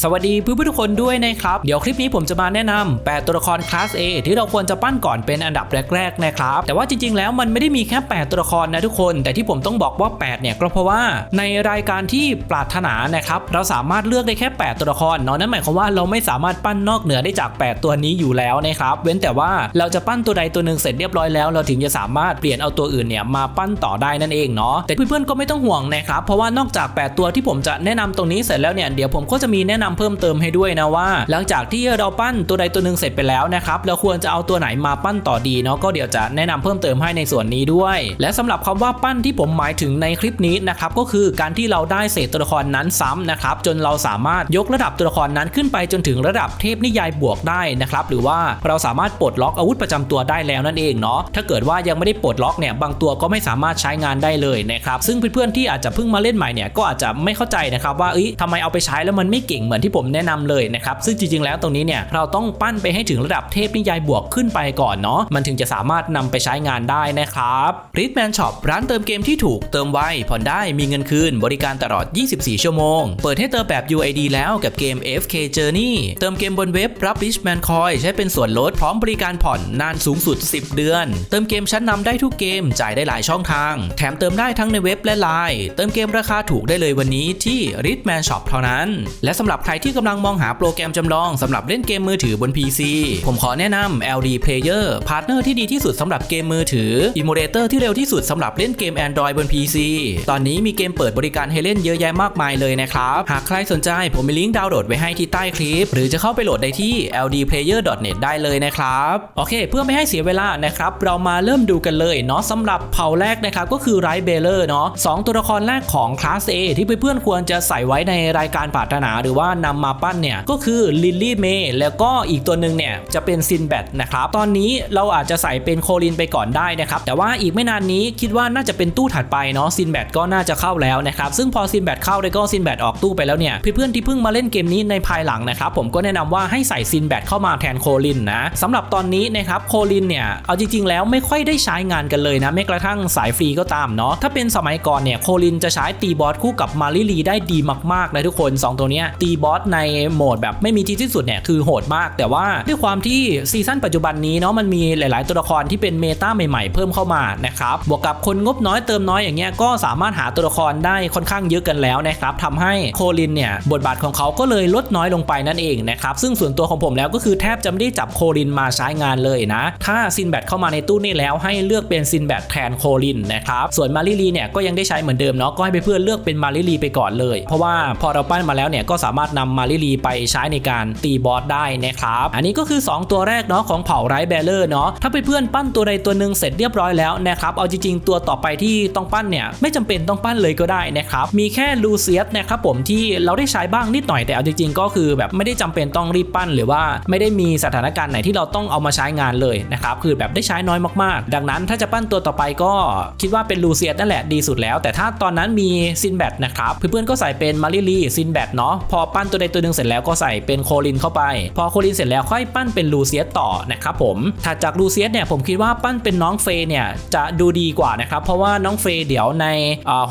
สวัสดีเพื่อนๆทุกคนด้วยนะครับ เดี๋ยวคลิปนี้ผมจะมาแนะนำ8ตัวละครคลาส A ที่เราควรจะปั้นก่อนเป็นอันดับแรกๆนะครับ แต่ว่าจริงๆ แล้วมันไม่ได้มีแค่ 8 ตัวละครนะทุกคน แต่ที่ผมต้องบอกว่า 8 เนี่ยก็เพราะว่าในรายการที่ปรารถนานะครับเราสามารถเลือกได้แค่ 8 ตัวละครเนาะนั่นหมายความว่าเราไม่สามารถปั้นนอกเหนือได้จาก 8 ตัวนี้อยู่แล้วนะครับเว้นแต่ว่าเราจะปั้นตัวใดตัวหนึ่งเสร็จเรียบร้อยแล้ว เราถึงจะสามารถเปลี่ยนเอาตัวอื่นเนี่ยมาปั้นต่อได้นั่นเองเนาะแต่เพื่อนๆก็ไม่ต้องห่วงนะครับเพราะว่านอกจาก 8 ตัวที่ผมจะแนะนำตรงนี้เสร็จแล้วเนี่ยเดี๋ยวผมก็จะมีแนะนำเพิ่มเติมให้ด้วยนะว่า หลังจากที่เราปั้นตัวใดตัวหนึ่งเสร็จไปแล้วนะครับเราควรจะเอาตัวไหนมาปั้นต่อดีเนาะก็เดี๋ยวจะแนะนำเพิ่มเติมให้ในส่วนนี้ด้วย และสำหรับคำว่าปั้นที่ผมหมายถึงในคลิปนี้นะครับก็คือการที่เราได้เศษตัวละครนั้นซ้ำนะครับจนเราสามารถยกระดับตัวละครนั้นขึ้นไปจนถึงระดับเทพนิยายบวกได้นะครับหรือว่าเราสามารถปลดล็อกอาวุธประจำตัวได้แล้วนั่นเองเนาะถ้าเกิดว่ายังไม่ได้ปลดล็อกเนี่ยบางตัวก็ไม่สามารถใช้งานได้เลยนะครับซึ่งเพื่อนๆที่อาจจะเพิ่งมาเล่นใหม่เนี่ยก็อาจจะไม่เข้าใจนะครับว่าเอ้ยทำไมเอาไปใช้แล้วมันไม่เก่งมือนที่ผมแนะนำเลยนะครับซึ่งจริงๆแล้วตรงนี้เนี่ยเราต้องปั้นไปให้ถึงระดับเทพนิยายบวกขึ้นไปก่อนเนาะมันถึงจะสามารถนำไปใช้งานได้นะครับ r i t m a n Shop ร้านเติมเกมที่ถูกเติมไวผ่อนได้มีเงินคืนบริการตลอด 24 ชั่วโมง เปิดให้เติมแบบ UID แล้วกับเกม FK Journey เติมเกมบนเว็บรับ Richman Coin ใช้เป็นส่วนลดพร้อมบริการผ่อนนานสูงสุด 10 เดือน เติมเกมชั้นนำได้ทุกเกมจ่ายได้หลายช่องทาง แถมเติมได้ทั้งในเว็บและไลน์เติมเกมราคาถูกได้เลยวันนี้ที่ Richman Shop เท่านั้น และสำหรับใครที่กำลังมองหาโปรแกรมจำลองสำหรับเล่นเกมมือถือบน PC ผมขอแนะนำ LD Player พาร์ทเนอร์ที่ดีที่สุดสำหรับเกมมือถืออิมูเลเตอร์ที่เร็วที่สุดสำหรับเล่นเกม Android บน PC ตอนนี้มีเกมเปิดบริการให้เล่นเยอะแยะมากมายเลยนะครับ หากใครสนใจผมมีลิงก์ดาวน์โหลดไว้ให้ที่ใต้คลิป หรือจะเข้าไปโหลดได้ที่ ldplayer.net ได้เลยนะครับ โอเค เพื่อไม่ให้เสียเวลานะครับ เรามาเริ่มดูกันเลยเนาะสำหรับเผ่าแรกนะครับ ก็คือไรเบลเลอร์เนาะสองตัวละครแรกของคลาส A ที่เพื่อนๆควรจะใส่ไว้ในรายการปรารถนาหรือว่านำมาปั้นเนี่ยก็คือลิลลี่เมย์แล้วก็อีกตัวหนึ่งเนี่ยจะเป็นซินแบทนะครับตอนนี้เราอาจจะใส่เป็นโคลินไปก่อนได้นะครับแต่ว่าอีกไม่นานนี้คิดว่าน่าจะเป็นตู้ถัดไปเนาะซินแบทก็น่าจะเข้าแล้วนะครับซึ่งพอซินแบทเข้าแล้วก็ซินแบทออกตู้ไปแล้วเนี่ยเพื่อนๆที่เพิ่งมาเล่นเกมนี้ในภายหลังนะครับผมก็แนะนำว่าให้ใส่ซินแบทเข้ามาแทนโคลินนะสำหรับตอนนี้นะครับโคลินเนี่ยเอาจริงๆ แล้วไม่ค่อยได้ใช้งานกันเลยนะแม้กระทั่งสายฟรีก็ตามเนาะถ้าเป็นสมัยก่อนเนี่ยโคลินจะใช้ตีบอสคู่กับมาริลีได้ดีมากๆนะทุกคนสองตัวเนี้ยตีบอสในโหมดแบบไม่มีที่สิ้นสุดเนี่ยคือโหดมาก แต่ว่าด้วยความที่ซีซั่นปัจจุบันนี้เนาะมันมีหลาย ๆ ตัวละครที่เป็นเมตาใหม่ๆ เพิ่มเข้ามานะครับบวกกับคนงบน้อยเติมน้อยอย่างเงี้ยก็สามารถหาตัวละครได้ค่อนข้างเยอะกันแล้วนะครับทำให้โคลินเนี่ยบทบาทของเขาก็เลยลดน้อยลงไปนั่นเองนะครับซึ่งส่วนตัวของผมแล้วก็คือแทบจะไม่ได้จับโคลินมาใช้งานเลยนะ ถ้าซินแบทเข้ามาในตู้นี้แล้วให้เลือกเป็นซินแบทแทนโคลินนะครับส่วนมาริลีเนี่ยก็ยังได้ใช้เหมือนเดิมเนาะก็ให้เพื่อนเลือกเป็นมาริลีไปก่อนเลย เพราะว่าพอเราปั้นมาแล้วเนี่ยก็สามารถนำมาริลีไปใช้ในการตีบอสได้นะครับ อันนี้ก็คือ 2 ตัวแรกเนาะของเผ่าไรเบลเลอร์เนาะถ้าเพื่อนๆปั้นตัวใดตัวหนึ่งเสร็จเรียบร้อยแล้วนะครับเอาจริงๆตัวต่อไปที่ต้องปั้นเนี่ยไม่จำเป็นต้องปั้นเลยก็ได้นะครับมีแค่ลูเซียสนะครับผมที่เราได้ใช้บ้างนิดหน่อยแต่เอาจริงๆ ก็คือแบบไม่ได้จำเป็นต้องรีบปั้นหรือว่าไม่ได้มีสถานการณ์ไหนที่เราต้องเอามาใช้งานเลยนะครับคือแบบได้ใช้น้อยมากๆ ดังนั้นถ้าจะปั้นตัวต่อไปก็คิดว่าเป็นลูเซียสนั่นแหละดีสุดแล้ว แต่ถ้าตอนนั้นมีซินแบทนะครับเพื่อนๆก็ใส่เป็นมาริลีซินแบทเนาะพอปั้น้นตัวใดตัวหนึ่งเสร็จแล้วก็ใส่เป็นโคลินเข้าไป พอโคลินเสร็จแล้วค่อยปั้นเป็นลูเซียสต่อนะครับผมถัดจากลูเซียสเนี่ยผมคิดว่าปั้นเป็นน้องเฟยเนี่ยจะดูดีกว่านะครับเพราะว่าน้องเฟยเดี๋ยวใน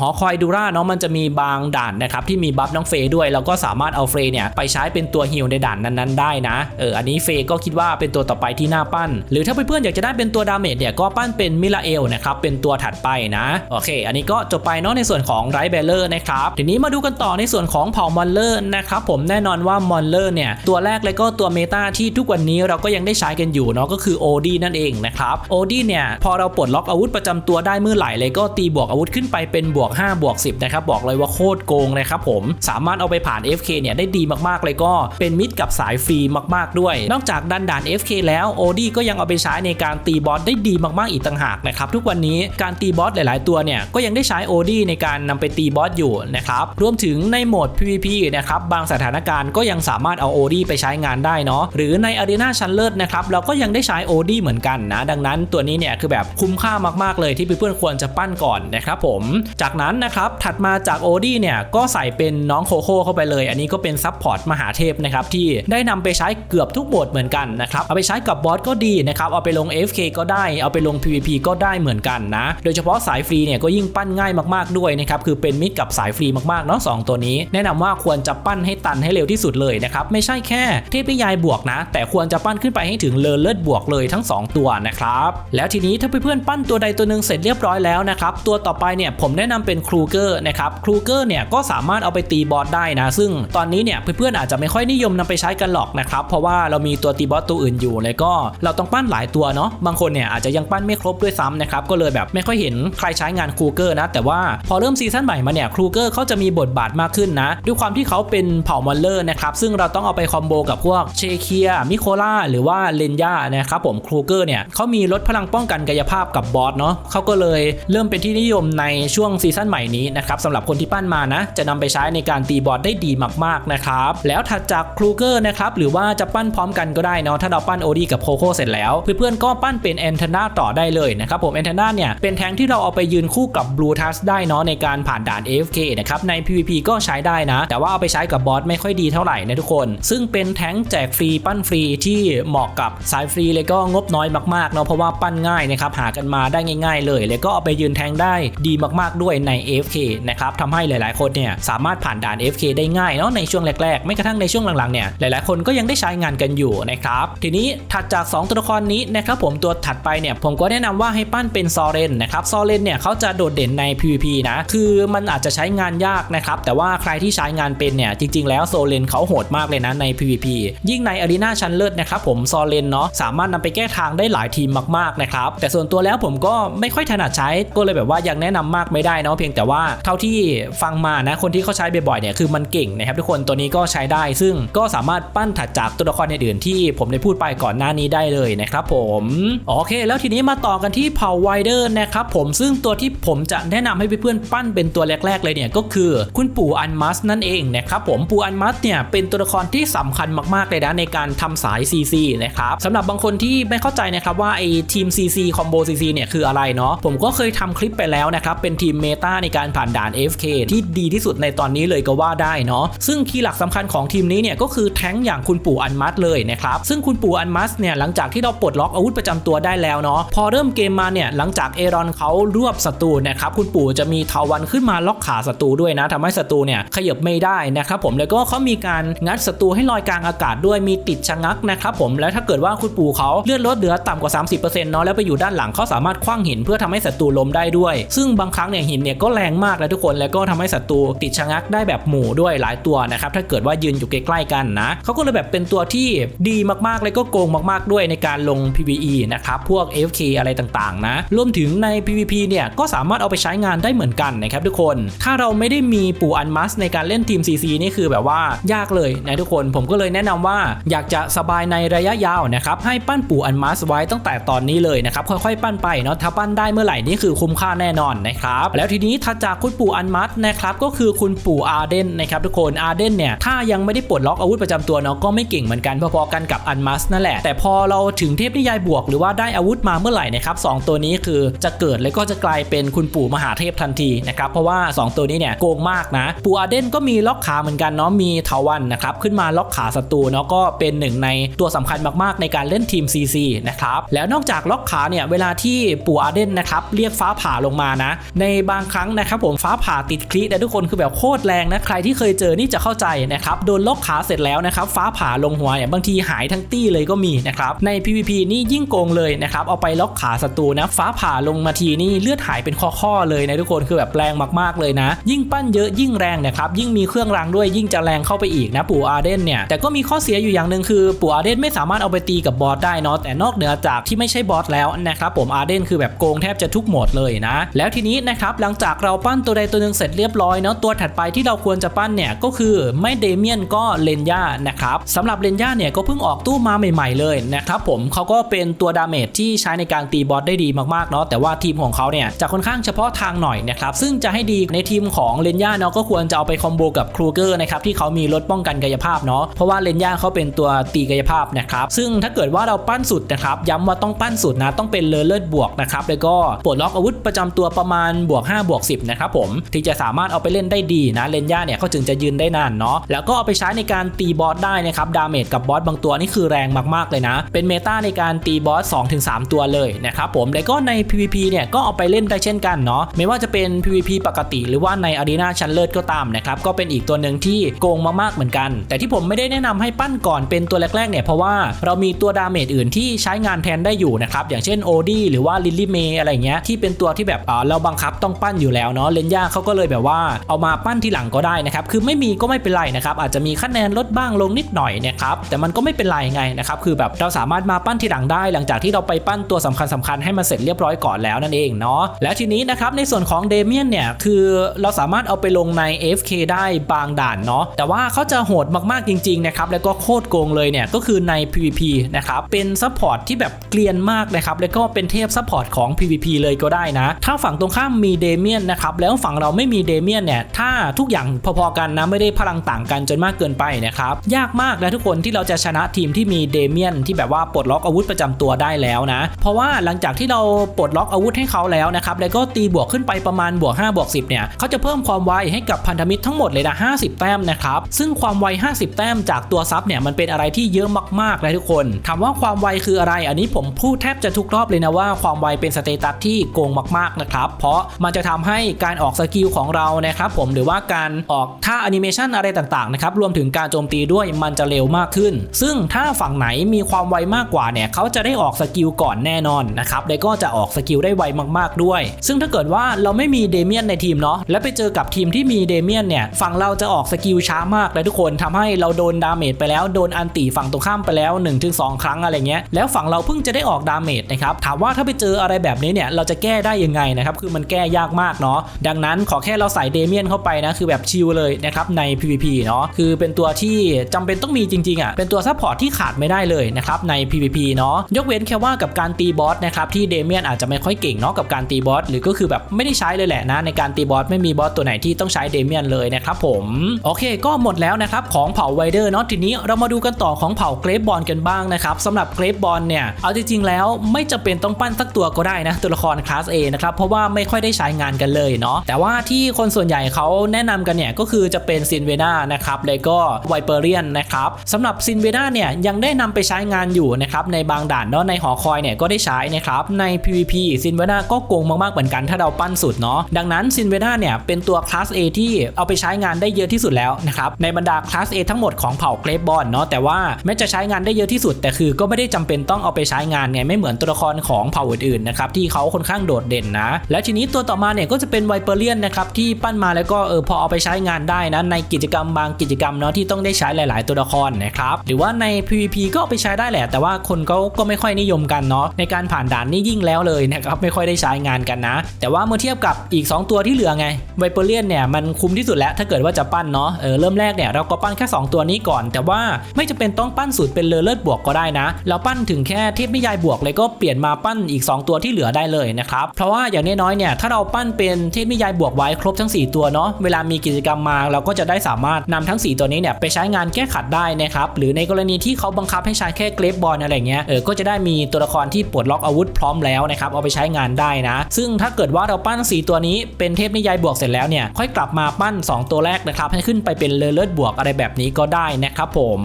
หอคอยดูราเนาะมันจะมีบางด่านนะครับที่มีบัฟน้องเฟยด้วยเราก็สามารถเอาเฟยเนี่ยไปใช้เป็นตัวฮิลในด่านนั้น ๆ ได้นะเอออันนี้เฟยก็คิดว่าเป็นตัวต่อไปที่น่าปั้น หรือถ้าเพื่อนๆอยากจะได้เป็นตัวดาเมจเนี่ยก็ปั้นเป็นมิลาเอลนะครับเป็นตัวถัดไปนะโอเค อันนี้ก็จบไปเนาะในส่วนของไรเบลเลอร์นะครับทีนี้มาดูกันต่อในส่วนของเผ่ามอนเลอร์นะครับครับผมแน่นอนว่ามอนเลอร์เนี่ยตัวแรกเลยก็ตัวเมตาที่ทุกวันนี้เราก็ยังได้ใช้กันอยู่เนาะก็คือโอดีนั่นเองนะครับโอดีเนี่ยพอเราปลดล็อกอาวุธประจำตัวได้เมื่อไหร่เลยก็ตีบวกอาวุธขึ้นไปเป็นบวก5บวก10นะครับบอกเลยว่าโคตรโกงนะครับผมสามารถเอาไปผ่าน FK เนี่ยได้ดีมากๆเลยก็เป็นมิตรกับสายฟรีมากๆด้วย นอกจากดันด่าน FK แล้วโอดีก็ยังเอาไปใช้ในการตีบอสได้ดีมากๆอีกต่างหากนะครับทุกวันนี้การตีบอสหลาย ๆ ตัวเนี่ยก็ยังได้ใช้โอดีในการนำไปตีบอสอยู่นะครับรวมถึงในโหมด PVP นะครับบางสถานการณ์ก็ยังสามารถเอาโอดีไปใช้งานได้เนาะหรือในอารีนาชั้นเลิศนะครับเราก็ยังได้ใช้โอดีเหมือนกันนะ ดังนั้นตัวนี้เนี่ยคือแบบคุ้มค่ามากๆเลยที่เพื่อนๆควรจะปั้นก่อนนะครับผมจากนั้นนะครับถัดมาจากโอดีเนี่ยก็ใส่เป็นน้องโคโค่เข้าไปเลย อันนี้ก็เป็นซับพอร์ตมหาเทพนะครับที่ได้นำไปใช้เกือบทุกโหมดเหมือนกันนะครับเอาไปใช้กับบอสก็ดีนะครับเอาไปลง FK ก็ได้เอาไปลง PVP ก็ได้เหมือนกันนะ โดยเฉพาะสายฟรีเนี่ยก็ยิ่งปั้นง่ายมากๆด้วยนะครับคือเป็นมิตรกับสายฟรีมากๆเนาะสองตัวนี้ แนะนำว่าควรจะปั้นให้ให้ตันให้เร็วที่สุดเลยนะครับไม่ใช่แค่เทพนิยายบวกนะ แต่ควรจะปั้นขึ้นไปให้ถึงเลอเลิศบวกเลยทั้ง 2 ตัวนะครับแล้วทีนี้ถ้าเพื่อนๆปั้นตัวใดตัวหนึ่งเสร็จเรียบร้อยแล้วนะครับตัวต่อไปเนี่ยผมแนะนำเป็นครูเกอร์นะครับครูเกอร์เนี่ยก็สามารถเอาไปตีบอสได้นะ ซึ่งตอนนี้เนี่ยเพื่อนๆอาจจะไม่ค่อยนิยมนำไปใช้กันหรอกนะครับเพราะว่าเรามีตัวตีบอสตัวอื่นอยู่แล้วก็เราต้องปั้นหลายตัวเนาะบางคนเนี่ยอาจจะยังปั้นไม่ครบด้วยซ้ำนะครับก็เลยแบบไม่ค่อยเห็นใครใช้งานครูเกอร์นะแต่ว่าพอเริ่มซีซั่นใหม่มาเนี่ยครูเกอร์เขาจะมีบทบาทมากขึ้นนะด้วยความที่เขาเป็นเผ่ามอนเลอร์นะครับซึ่งเราต้องเอาไปคอมโบกับพวกเชเคียมิโคล่าหรือว่าเลนยานะครับผมครูเกอร์เนี่ยเขามีลดพลังป้องกันกายภาพกับบอสเนาะเขาก็เลยเริ่มเป็นที่นิยมในช่วงซีซั่นใหม่นี้นะครับสำหรับคนที่ปั้นมานะ จะนำไปใช้ในการตีบอสได้ดีมากๆนะครับแล้วถัดจากครูเกอร์นะครับหรือว่าจะปั้นพร้อมกันก็ได้เนาะถ้าเราปั้นโอดีกับโคโค่เสร็จแล้ว เพื่อนๆก็ปั้นเป็นแอนเทนาต่อได้เลยนะครับผมแอนเทนาเนี่ยเป็นแทงที่เราเอาไปยืนคู่กับบลูทัสได้เนาะในการผ่านด่าน AFK นะครับใน PVP ก็ใช้ได้นะ แต่ว่าเอาไปใช้กับบอสไม่ค่อยดีเท่าไหร่นะทุกคน ซึ่งเป็นแทงแจกฟรีปั้นฟรีที่เหมาะกับสายฟรีเลยก็งบน้อยมากๆเนาะเพราะว่าปั้นง่ายนะครับหากันมาได้ง่าย ๆ เลย แล้วก็เอาไปยืนแทงได้ดีมากๆด้วยใน AFK นะครับทำให้หลายๆคนเนี่ยสามารถผ่านด่าน AFK ได้ง่ายเนาะในช่วงแรกๆไม่กระทั่งในช่วงหลังๆเนี่ยหลายๆ คนก็ยังได้ใช้งานกันอยู่นะครับทีนี้ถัดจาก 2 ตัวละครนี้นะครับผมตัวถัดไปเนี่ยผมก็แนะนำว่าให้ปั้นเป็นซอเรนนะครับซอเรนเนี่ยเขาจะโดดเด่นใน PVP นะคือมันอาจจะใช้งานยากนะครับแต่ว่าใครที่ใช้งานเป็นเนี่ยจริงๆ แล้วโซเลนเขาโหดมากเลยนะใน PVP ยิ่งในอารีนาชั้นเลิศนะครับผมโซเลนเนาะสามารถนำไปแก้ทางได้หลายทีมมากๆนะครับแต่ส่วนตัวแล้วผมก็ไม่ค่อยถนัดใช้ก็เลยแบบว่ายังแนะนำมากไม่ได้เนาะเพียงแต่ว่าเท่าที่ฟังมานะคนที่เขาใช้บ่อยๆเนี่ยคือมันเก่งนะครับทุกคนตัวนี้ก็ใช้ได้ ซึ่งก็สามารถปั้นถัดจากตัวละครอื่นๆที่ผมได้พูดไปก่อนหน้านี้ได้เลยนะครับผมโอเค แล้วทีนี้มาต่อกันที่เผ่าไวเดอร์นะครับผมซึ่งตัวที่ผมจะแนะนำให้เพื่อนๆปั้นเป็นตัวแรกๆเลยเนี่ยก็คือคุณปู่อันมัสนั่นเองนะครับผมปูอันมัสเนี่ยเป็นตัวละครที่สำคัญมากๆเลยนะในการทำสาย CC นะครับสำหรับบางคนที่ไม่เข้าใจนะครับว่าไอ้ทีม CC คอมโบ CC เนี่ยคืออะไรเนาะผมก็เคยทำคลิปไปแล้วนะครับเป็นทีมเมตาในการผ่านด่าน FK ที่ดีที่สุดในตอนนี้เลยก็ว่าได้เนาะซึ่งคีย์หลักสำคัญของทีมนี้เนี่ยก็คือแท้งอย่างคุณปู่อันมัสเลยนะครับซึ่งคุณปู่อันมัสเนี่ยหลังจากที่เราปลดล็อกอาวุธประจำตัวได้แล้วเนาะพอเริ่มเกมมาเนี่ยหลังจากเอรอนเขารวบศัตรูนะครับคุณปู่จะมีทาวันขึ้นมาล็อกขาศัตรูด้วยนะทำให้ศัตรูเนี่ยขยับไม่ได้นะครับผมแล้วก็เขามีการงัดศัตรูให้ลอยกลางอากาศด้วยมีติดชะงักนะครับผมแล้วถ้าเกิดว่าคุณปู่เขาเลือดลดเหลือต่ำกว่า 30%เนาะแล้วไปอยู่ด้านหลังเขาสามารถคว้างหินเพื่อทำให้ศัตรูล้มได้ด้วย ซึ่งบางครั้งเนี่ยหินเนี่ยก็แรงมากนะทุกคนแล้วก็ทำให้ศัตรูติดชะงักได้แบบหมู่ด้วยหลายตัวนะครับถ้าเกิดว่ายืนอยู่ใกล้ๆกันนะเขาก็เลยแบบเป็นตัวที่ดีมากๆเลยก็โกงมากๆด้วยในการลง PVE นะครับพวก FK อะไรต่างๆ นะรวมถึงใน PVP เนี่ยก็สามารถเอาไปใช้งานได้เหมือนกันนะครับทุกคน ถ้าเราไม่ได้มีปู่อันมัสในการเล่นทีม CC นี่คืือแบบว่ายากเลยนะทุกคนผมก็เลยแนะนำว่าอยากจะสบายในระยะยาวนะครับให้ปั้นปู่อันมัสไว้ตั้งแต่ตอนนี้เลยนะครับค่อยๆ ปั้นไปเนาะถ้าปั้นได้เมื่อไหร่นี่คือคุ้มค่าแน่นอนนะครับแล้วทีนี้ถัดจากคุณปู่อันมัสนะครับก็คือคุณปู่อารเดนนะครับทุกคนอารเดนเนี่ยถ้ายังไม่ได้ปลดล็อกอาวุธประจำตัวเนาะก็ไม่เก่งเหมือนกันพอๆกันกับอันมัสนั่นแหละ แต่พอเราถึงเทพนิยายบวก หรือว่าได้อาวุธมาเมื่อไหร่นะครับสตัวนี้คือจะเกิดแล้วก็จะกลายเป็นคุณปู่มหาเทพทันทีนะครับเพราะว่า 2 ตัวนี้เนี่ยโกงมากนะปู่อาเดนก็มีล็อกขาเหมือนกันเนาะมีเทาวันนะครับขึ้นมาล็อกขาศัตรูเนาะก็เป็นหนึ่งในตัวสำคัญมากๆในการเล่นทีม CC นะครับแล้วนอกจากล็อกขาเนี่ยเวลาที่ปู่อาร์เดนนะครับเรียกฟ้าผ่าลงมานะ ในบางครั้งนะครับผมฟ้าผ่าติดคลิแต่ทุกคนคือแบบโคตรแรงนะใครที่เคยเจอนี่จะเข้าใจนะครับโดนล็อกขาเสร็จแล้วนะครับฟ้าผ่าลงหัวเนี่ยบางทีหายทั้งตี้เลยก็มีนะครับใน PVP นี่ยิ่งโกงเลยนะครับเอาไปล็อกขาศัตรูนะฟ้าผ่าลงมาทีนี่เลือดหายเป็นข้อๆเลยนะทุกคนคือแบบแรงมากๆเลยนะ ยิ่งปั้นเยอะยิ่งแรงนะครับยิ่งมีเครื่องรางด้วยยิ่งจะแรงเข้าไปอีกนะปู่อาร์เดนเนี่ยแต่ก็มีข้อเสียอยู่อย่างหนึ่งคือปู่อาร์เดนไม่สามารถเอาไปตีกับบอสได้เนาะแต่นอกเหนือจากที่ไม่ใช่บอสแล้วนะครับผมอาร์เดนคือแบบโกงแทบจะทุกโหมดเลยนะ แล้วทีนี้นะครับหลังจากเราปั้นตัวใดตัวหนึ่งเสร็จเรียบร้อยเนาะตัวถัดไปที่เราควรจะปั้นเนี่ยก็คือไม่เดเมียนก็เลนย่านะครับสำหรับเลนย่าเนี่ยก็เพิ่งออกตู้มาใหม่ ๆเลยนะครับผมเขาก็เป็นตัวดาเมจที่ใช้ในการตีบอสได้ดีมากๆเนาะแต่ว่าทีมของเขาเนี่ยจะค่อนข้างเฉพาะทางหน่อยนะครับซึ่งจะให้ดีในทีมของเลนย่าเนาะก็ควรจะเอาไปคอมโบกับครูเกอร์นะครับที่เขามีลดป้องกันกายภาพเนาะเพราะว่าเลนย่าเขาเป็นตัวตีกายภาพนะครับซึ่งถ้าเกิดว่าเราปั้นสุดนะครับย้ำว่าต้องปั้นสุดนะต้องเป็นเลอเลิศบวกนะครับแล้วก็ปลดล็อกอาวุธประจำตัวประมาณบวก5บวก10นะครับผมที่จะสามารถเอาไปเล่นได้ดีนะเลนย่าเนี่ยเขาจึงจะยืนได้นานเนาะแล้วก็เอาไปใช้ในการตีบอสได้นะครับดาเมจกับบอสบางตัวนี่คือแรงมากๆเลยนะ เป็นเมตาในการตีบอส2-3 ตัวเลยนะครับผมแล้วก็ใน PVP เนี่ยก็เอาไปเล่นได้เช่นกันเนาะไม่ว่าจะเป็น PVP ปกติ หรือว่าในอารีนาชั้นเลิศก็ตามนะครับก็เป็นอีกตัวหนึ่งที่โกงมากๆเหมือนกัน แต่ที่ผมไม่ได้แนะนำให้ปั้นก่อนเป็นตัวแรกๆเนี่ยเพราะว่าเรามีตัวดาเมจอื่นที่ใช้งานแทนได้อยู่นะครับอย่างเช่นโอดี้หรือว่าลิลลี่เมย์อะไรเงี้ยที่เป็นตัวที่แบบเราบังคับต้องปั้นอยู่แล้วเนาะเลนย่าเขาก็เลยแบบว่าเอามาปั้นทีหลังก็ได้นะครับคือไม่มีก็ไม่เป็นไรนะครับอาจจะมีคะแนนลดบ้างลงนิดหน่อยนะครับแต่มันก็ไม่เป็นไรไงนะครับคือแบบเราสามารถมาปั้นทีหลังได้ หลังจากที่เราไปปั้นตัวสำคัญสคัญๆให้มันเสร็จเรียบร้อยก่อนแล้วนั่นเองเนาะแล้วทีนี้นะครับในส่วนของเดเมียนเนี่ยคือเราสามารถเอาไปลงใน FK ได้บางด่านเนาะแต่ว่าเขาจะโหดมากๆจริงๆนะครับแล้วก็โคตรโกงเลยเนี่ยก็คือใน PVP นะครับเป็นซัพพอร์ตที่แบบเกลียนมากนะครับแล้วก็เป็นเทพซัพพอร์ตของ PVP เลยก็ได้นะ ถ้าฝั่งตรงข้ามมีเดเมียนนะครับแล้วฝั่งเราไม่มีเดเมียนเนี่ยถ้าทุกอย่างพอๆกันนะไม่ได้พลังต่างกันจนมากเกินไปนะครับยากมากนะทุกคนที่เราจะชนะทีมที่มีเดเมียนที่แบบว่าปลดล็อกอาวุธประจำตัวได้แล้วนะ เพราะว่าหลังจากที่เราปลดล็อกอาวุธให้เขาแล้วนะครับแล้วก็ตีบวกขึ้นไปประมาณบวก5บวก10เนี่ยเขาจะเพิ่มความไวให้กับพันธมิตรทั้งหมดเลยนะ50 แต้มนะครับ ซึ่งความไว 50 แต้มจากตัวซับเนี่ยมันเป็นอะไรที่เยอะมากๆเลยทุกคน ถามว่าความไวคืออะไร อันนี้ผมพูดแทบจะทุกรอบเลยนะว่าความไวเป็นสเตตัสที่โกงมากๆนะครับ เพราะมันจะทำให้การออกสกิลของเรานะครับผมหรือว่าการออกท่าแอนิเมชันอะไรต่างๆนะครับรวมถึงการโจมตีด้วยมันจะเร็วมากขึ้น ซึ่งถ้าฝั่งไหนมีความไวมากกว่าเนี่ยเขาจะได้ออกสกิลก่อนแน่นอนนะครับแล้วก็จะออกสกิลได้ไวมากๆด้วย ซึ่งถ้าเกิดว่าเราไม่มีเดเมียนในทีมเนาะและไปเจอกับทีมที่มีเดเมียนเนี่ยฝั่งเราจะออกสกิลช้ามากเลยทุกคนทำให้เราโดนดาเมจไปแล้วโดนอันตีฝั่งตรงข้ามไปแล้ว 1-2 ครั้งอะไรเงี้ยแล้วฝั่งเราเพิ่งจะได้ออกดาเมจนะครับถามว่าถ้าไปเจออะไรแบบนี้เนี่ยเราจะแก้ได้ยังไงนะครับคือมันแก้ยากมากเนาะดังนั้นขอแค่เราใส่เดเมียนเข้าไปนะคือแบบชิลเลยนะครับใน PVP เนาะคือเป็นตัวที่จำเป็นต้องมีจริงๆอะเป็นตัวซัพพอร์ตที่ขาดไม่ได้เลยนะครับใน PVP เนาะยกเว้นแค่ว่ากับการตีบอสนะครับที่เดเมียนอาจจะไม่ค่อยเก่งเนาะกับการตีบอสหรือก็คือแบบไม่ได้ใช้เลยแหละนะในการตีบอสไม่มีบอสตัวไหนที่ต้องใช้เดเมียนเลยนะครับผมโอเคเคก็หมดแล้วนะครับของเผ่าไวเดอร์เนาะทีนี้เรามาดูกันต่อของเผ่าเกรฟบอลกันบ้างนะครับสำหรับเกรฟบอลเนี่ยเอาจริงๆแล้วไม่จำเป็นต้องปั้นสักตัวก็ได้นะตัวละครคลาส A นะครับเพราะว่าไม่ค่อยได้ใช้งานกันเลยเนาะแต่ว่าที่คนส่วนใหญ่เขาแนะนำกันเนี่ยก็คือจะเป็นซินเวนานะครับแล้วก็ไวเปอร์เรียนนะครับสำหรับซินเวนาเนี่ยยังได้นำไปใช้งานอยู่นะครับในบางด่านเนาะในหอคอยเนี่ยก็ได้ใช้นะครับใน PVP ซินเวนาก็โกงมากๆเหมือนกันถ้าเราปั้นสุดเนาะดังนั้นซินเวนาเนี่ยเป็นตัวคลาส A ที่เอาไปใช้งานได้เยอะที่สุดแล้วนะครับในบรรดาคลาส A ทั้งหมดของเผ่าเกรฟบอลเนาะแต่ว่าแม้จะใช้งานได้เยอะที่สุด แต่คือก็ไม่ได้จำเป็นต้องเอาไปใช้งานไงไม่เหมือนตัวละครของเผ่าอื่นๆนะครับที่เขาค่อนข้างโดดเด่นนะ แล้วทีนี้ตัวต่อมาเนี่ยก็จะเป็นไวเปอร์เลียนนะครับที่ปั้นมาแล้วก็เออพอเอาไปใช้งานได้นะในกิจกรรมบางกิจกรรมเนาะที่ต้องได้ใช้หลาย ๆ ตัวละครนะครับหรือว่าใน PVP ก็เอาไปใช้ได้แหละ แต่ว่าคนเขาก็ไม่ค่อยนิยมกันเนาะในการผ่านด่านนี่ยิ่งแล้วเลยนะครับไม่ค่อยได้ใช้งานกันนะ แต่ว่าเมื่อเทียบกับอีก 2 ตัวที่เหลือไงไวเปอร์เลียนเนี่ยมันคุ้มที่สุดแล้วถ้าเกิดว่าจะปั้นเนาะเออเริ่มแรกเนี่ยเราก็ปั้นแค่ 2 ตัวนี้ก่อน แต่ว่าไม่จำเป็นต้องปั้นสูตรเป็นเลอเลิศบวกก็ได้นะ เราปั้นถึงแค่เทพนิยายบวกเลยก็เปลี่ยนมาปั้นอีก 2 ตัวที่เหลือได้เลยนะครับเพราะว่าอย่างน้อยๆเนี่ยถ้าเราปั้นเป็นเทพนิยายบวกไว้ครบทั้ง 4 ตัวเนาะเวลามีกิจกรรมมาเราก็จะได้สามารถนำทั้ง 4 ตัวนี้เนี่ยไปใช้งานแก้ขัดได้นะครับหรือในกรณีที่เขาบังคับให้ใช้แค่เกรฟบอลอะไรเงี้ยเออก็จะได้มีตัวละครที่ปลดล็อกอาวุธพร้อมแล้วนะครับเอาไปใช้งานได้นะ ซึ่งถ้าเกิดว่าเราปั้น 4 ตัวนี้เป็นเทพนิยายบวกเสร็จแล้วเนี่ยค่อยกลับมาปั้น 2 ตัวแรกนะครับให้ขึ้นไปเป็นเลอเลิศบวกอะไรแบบนี้ก็ได้นะครับผม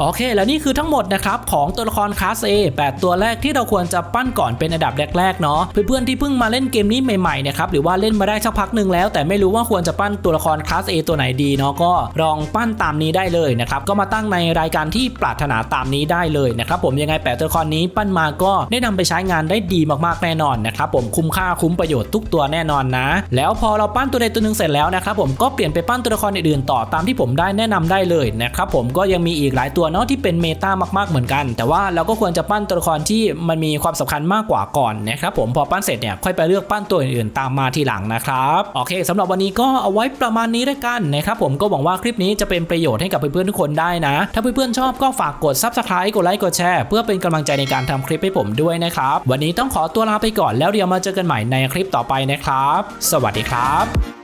โอเค แล้วนี่คือทั้งหมดนะครับของตัวละครคลาส A 8 ตัวแรกที่เราควรจะปั้นก่อนเป็นอันดับแรกๆเนาะเพื่อนๆที่เพิ่งมาเล่นเกมนี้ใหม่ๆนะครับหรือว่าเล่นมาได้สักพักหนึ่งแล้ว แต่ไม่รู้ว่าควรจะปั้นตัวละครคลาส A ตัวไหนดีเนาะก็ลองปั้นตามนี้ได้เลยนะครับก็มาตั้งในรายการที่ปรารถนาตามนี้ได้เลยนะครับผมยังไงแปดตัวละครนี้ปั้นมาก็ได้นำไปใช้งานได้ดีมากๆแน่นอนนะครับผมคุ้มค่าคุ้มประโยชน์ทุกตัวแน่นอนนะ แล้วพอเราปั้นตัวใดตัวหนึ่งเสร็จแล้วนะครับผมก็เปลี่ยนไปปั้นตัวละครอื่นๆต่อตามที่ผมได้แนะนำได้เลยนะครับผมก็ยังมีอีกหลายตัวเนาะที่เป็นเมตามากๆเหมือนกัน แต่ว่าเราก็ควรจะปั้นตัวละครที่มันมีความสำคัญมากกว่าก่อนนะครับผมพอปั้นเสร็จเนี่ยค่อยไปเลือกปั้นตัวอื่นๆตามมาทีหลังนะครับโอเคสำหรับวันนี้ก็เอาไว้ประมาณนี้แล้วกันนะครับผมก็หวังว่าคลิปนี้จะเป็นประโยชน์ให้กับเพื่อนๆทุกคนได้นะ ถ้าเพื่อนๆชอบก็ฝากกด subscribe กดไลค์กดแชร์เพื่อเป็นกำลังใจในการทำคลิปให้ผมด้วยนะครับวันนี้ต้องขอตัวลาไปก่อนแล้วเดี๋ยวมาเจอกันใหม่ในคลิปต่อไปนะครับ สวัสดีครับ